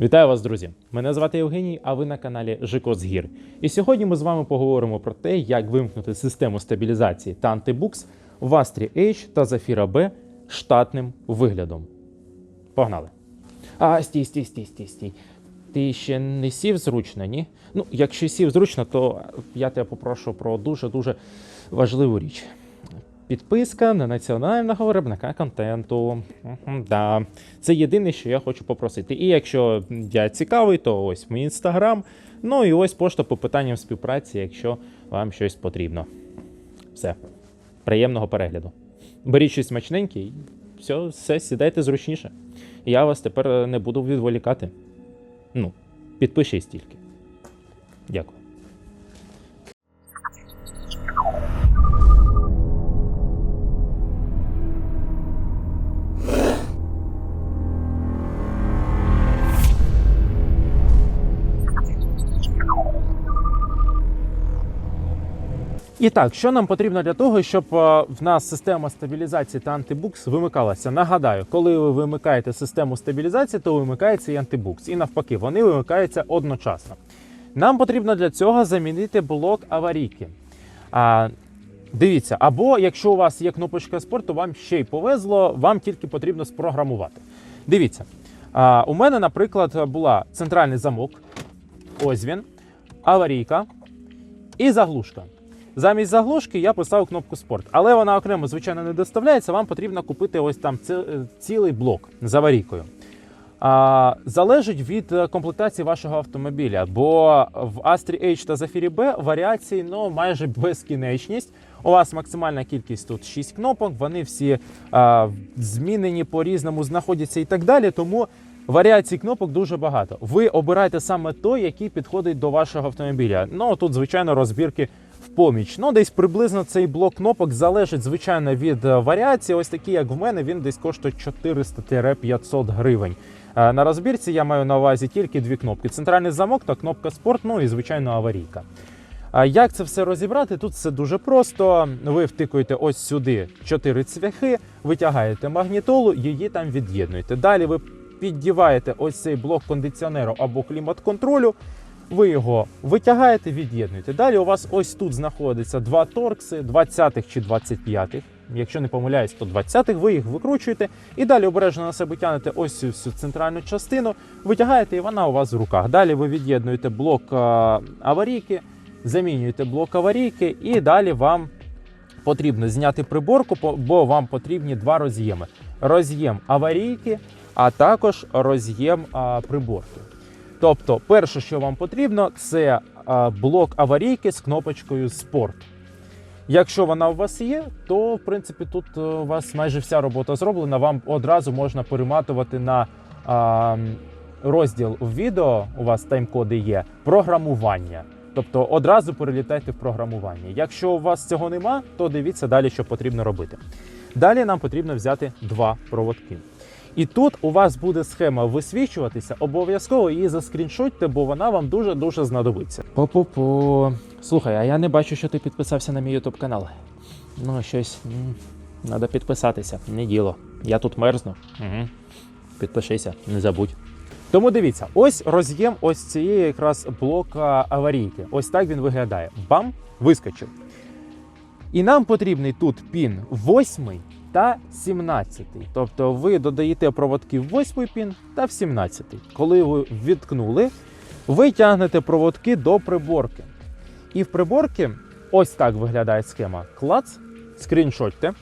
Вітаю вас, друзі! Мене звати Євгеній, а ви на каналі Жикос Гір. І сьогодні ми з вами поговоримо про те, як вимкнути систему стабілізації та антибукс в Astra H та Zafira B штатним виглядом. Погнали! А, стій, стій, стій, стій, стій. Ти ще не сів зручно, ні? Ну, якщо сів зручно, то я тебе попрошу про дуже-дуже важливу річ. Підписка на національного виробника контенту. Да. Це єдине, що я хочу попросити. І якщо я цікавий, то ось мій інстаграм. Ну і ось пошта по питанням співпраці, якщо вам щось потрібно. Все. Приємного перегляду. Беріть щось смачненьке і все, все, сідайте зручніше. Я вас тепер не буду відволікати. Ну, підпишись тільки. Дякую. І так, що нам потрібно для того, щоб е, в нас система стабілізації та антибукс вимикалася? Нагадаю, коли ви вимикаєте систему стабілізації, то вимикається і антибукс. І навпаки, вони вимикаються одночасно. Нам потрібно для цього замінити блок аварійки. А, дивіться, або якщо у вас є кнопочка спорт, то вам ще й повезло, вам тільки потрібно спрограмувати. Дивіться, а, у мене, наприклад, була центральний замок, ось він, аварійка і заглушка. Замість заглушки я поставив кнопку спорт, але вона окремо, звичайно, не доставляється. Вам потрібно купити ось там е, цілий блок з аварійкою. А, залежить від е, комплектації вашого автомобіля, бо в Astra H та Zafira B варіації ну, майже безкінечність. У вас максимальна кількість тут 6 кнопок, вони всі а, змінені по-різному, знаходяться і так далі. Тому варіацій кнопок дуже багато. Ви обираєте саме той, який підходить до вашого автомобіля. Ну тут, звичайно, розбірки поміч. Ну, десь приблизно цей блок кнопок залежить, звичайно, від е, варіації. Ось такий, як в мене, він десь коштує 400-500 гривень. Е, На розбірці я маю на увазі тільки дві кнопки: центральний замок та кнопка спорт, ну і звичайно аварійка. А як це все розібрати? Тут все дуже просто. Ви втикуєте ось сюди чотири цвяхи, витягаєте магнітолу, її там від'єднуєте. Далі ви піддіваєте ось цей блок кондиціонеру або клімат-контролю. Ви його витягаєте, від'єднуєте. Далі у вас ось тут знаходиться два торкси, 20-х чи 25-х. Якщо не помиляюсь, то 20-х, ви їх викручуєте і далі обережно на себе тягнете ось цю всю центральну частину, витягаєте, і вона у вас в руках. Далі ви від'єднуєте блок аварійки, замінюєте блок аварійки, і далі вам потрібно зняти приборку, бо вам потрібні два роз'єми: роз'єм аварійки, а також роз'єм приборки. Тобто, перше, що вам потрібно, це блок аварійки з кнопочкою спорт. Якщо вона у вас є, то в принципі тут е, у вас майже вся робота зроблена. Вам одразу можна перематувати на а, розділ в відео. У вас тайм-коди є програмування. Тобто одразу перелітайте в програмування. Якщо у вас цього нема, то дивіться далі, що потрібно робити. Далі нам потрібно взяти два проводки. І тут у вас буде схема висвічуватися, обов'язково її заскріншотьте, бо вона вам дуже-дуже знадобиться. По-по-по. Слухай, а я не бачу, що ти підписався на мій YouTube канал. Ну, щось. Треба підписатися, не діло. Я тут мерзну. Угу. Підпишися, не забудь. Тому дивіться, ось роз'єм ось цієї якраз блока аварійки. Ось так він виглядає. Бам! Вискочив. І нам потрібний тут пін 8 та 17. Тобто ви додаєте проводки в 8 пін та в 17. Коли ви відкнули, ви тягнете проводки до приборки. І в приборки ось так виглядає схема. Клац, скріншотьте.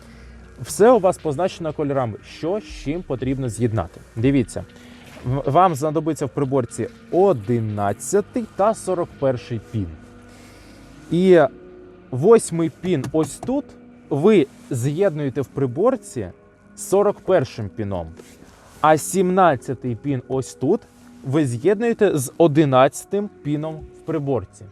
Все у вас позначено кольорами, що з чим потрібно з'єднати. Дивіться, вам знадобиться в приборці 11 та 41 пін. І восьмий пін ось тут ви з'єднуєте в приборці з 41 піном. А 17-й пін ось тут ви з'єднуєте з 11-м піном в приборці.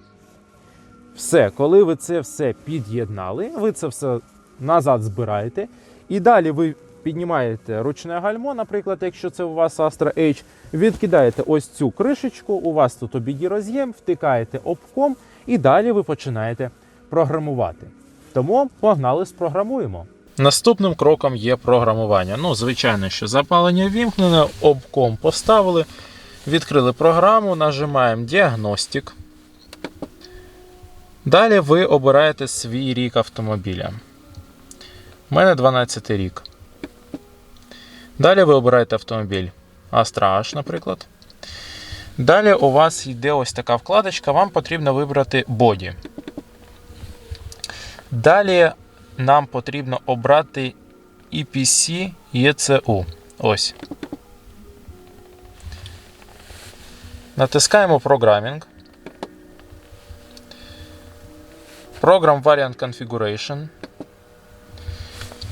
Все, коли ви це все під'єднали, ви це все назад збираєте. І далі ви піднімаєте ручне гальмо, наприклад, якщо це у вас Astra H, відкидаєте ось цю кришечку, у вас тут обіді роз'єм, втикаєте обком, і далі ви починаєте програмувати. Тому погнали, спрограмуємо. Наступним кроком є програмування. Ну, звичайно, що запалення вімкнене, обком поставили. Відкрили програму, нажимаємо діагностик. Далі ви обираєте свій рік автомобіля. У мене 12 рік. Далі ви обираєте автомобіль Astra H, наприклад. Далі у вас йде ось така вкладочка, вам потрібно вибрати боді. Далі нам потрібно обрати EPC ECU. Ось. Натискаємо Programming. Program Variant Configuration.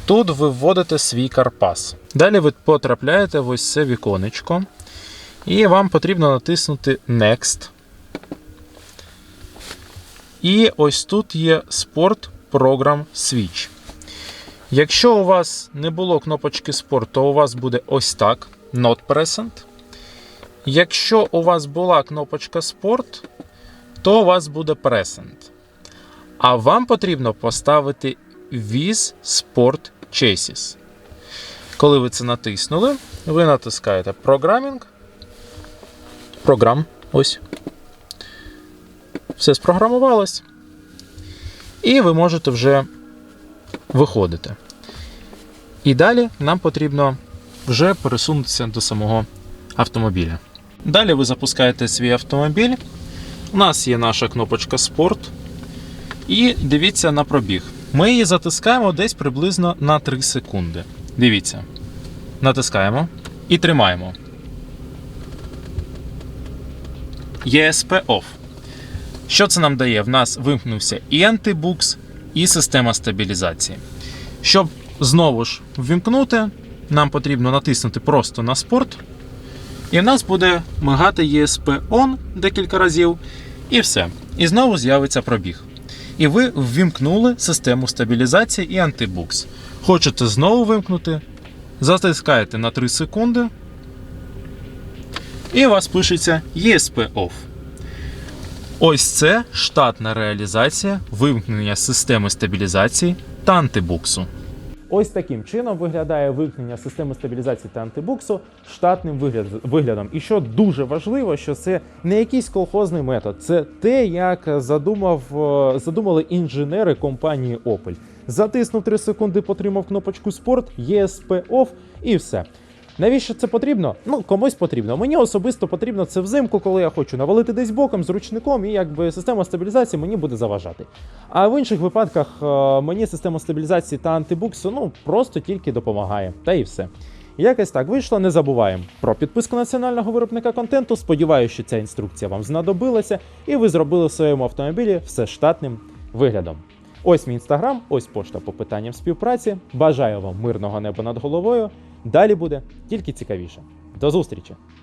Тут ви вводите свій карпас. Далі ви потрапляєте в ось це віконечко. І вам потрібно натиснути Next. І ось тут є Sport Program Switch. Якщо у вас не було кнопочки Sport, то у вас буде ось так: Not Present. Якщо у вас була кнопочка Sport, то у вас буде Present. А вам потрібно поставити With Sport Chassis. Коли ви це натиснули, ви натискаєте Programming. Програм. Ось. Все спрограмувалось. І ви можете вже виходити. І далі нам потрібно вже пересунутися до самого автомобіля. Далі ви запускаєте свій автомобіль. У нас є наша кнопочка Спорт. І дивіться на пробіг. Ми її затискаємо десь приблизно на 3 секунди. Дивіться. Натискаємо і тримаємо. ESP Off. Що це нам дає? В нас вимкнувся і антибукс, і система стабілізації. Щоб знову ж ввімкнути, нам потрібно натиснути просто на спорт. І в нас буде мигати ESP On декілька разів. І все. І знову з'явиться пробіг. І ви ввімкнули систему стабілізації і антибукс. Хочете знову вимкнути, затискаєте на 3 секунди. І у вас пишеться ESP Off. Ось це штатна реалізація вимкнення системи стабілізації та антибуксу. Ось таким чином виглядає вимкнення системи стабілізації та антибуксу штатним вигляд, виглядом. І що дуже важливо, що це не якийсь колхозний метод, це те, як задумав, е, задумали інженери компанії Opel. Затиснув 3 секунди, потримав кнопочку спорт, ESP OFF і все. Навіщо це потрібно? Ну, комусь потрібно. Мені особисто потрібно це взимку, коли я хочу навалити десь боком з ручником, і якби система стабілізації мені буде заважати. А в інших випадках е, мені система стабілізації та антибуксу ну просто тільки допомагає. Та і все. Якось так вийшло. Не забуваємо про підписку національного виробника контенту. Сподіваюся, що ця інструкція вам знадобилася, і ви зробили в своєму автомобілі все штатним виглядом. Ось мій інстаграм, ось пошта по питанням співпраці. Бажаю вам мирного неба над головою. Далі буде тільки цікавіше. До зустрічі!